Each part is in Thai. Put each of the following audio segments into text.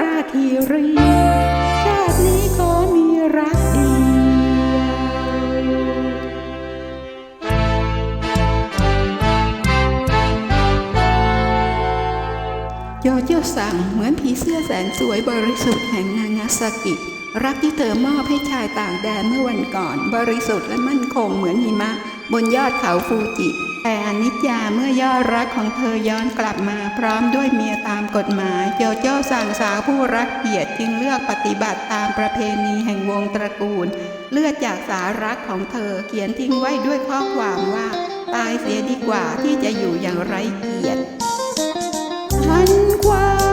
ราทีรี ชาตินี้ขอมีรักดียอเยี่สั่งเหมือนผีเสื้อแสนสวยบริสุทธิ์แห่งนางาซากิ รักที่เธอมอบให้ชายต่างแดนเมื่อวันก่อน บริสุทธิ์และมั่นคงเหมือนหิมะ บนยอดเขาฟูจิ แต่อนิจจาเมื่อยอดรักของเธอย้อนกลับมา พร้อมด้วยเมียตามกฎหมายโจโจ้สั่งสาวผู้รักเกียรติจึงเลือกปฏิบัติตามประเพณีแห่งวงตระกูล เลือดจากสารักของเธอเขียนทิ้งไว้ด้วยข้อความว่า ตายเสียดีกว่าที่จะอยู่อย่างไร้เกียรติทันความ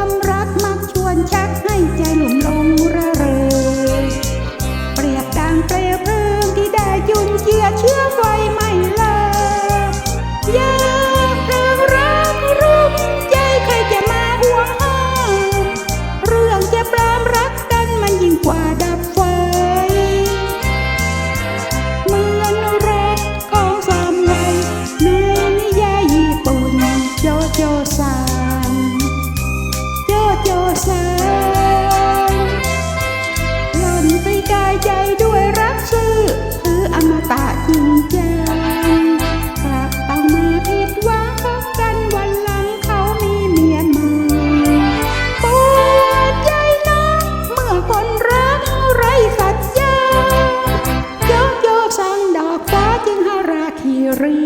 โยโยซานโยโยซานหล่นไปกายใจด้วยรักซื่อ คืออมตะจริงจังกลับเอามาผิดหวังพบกันวันหลังเขามีเมียใหม่ปวดใจนะเมื่อคนรักไรสัจญาโยโยซานดอกฟ้าจึงหาราคีรี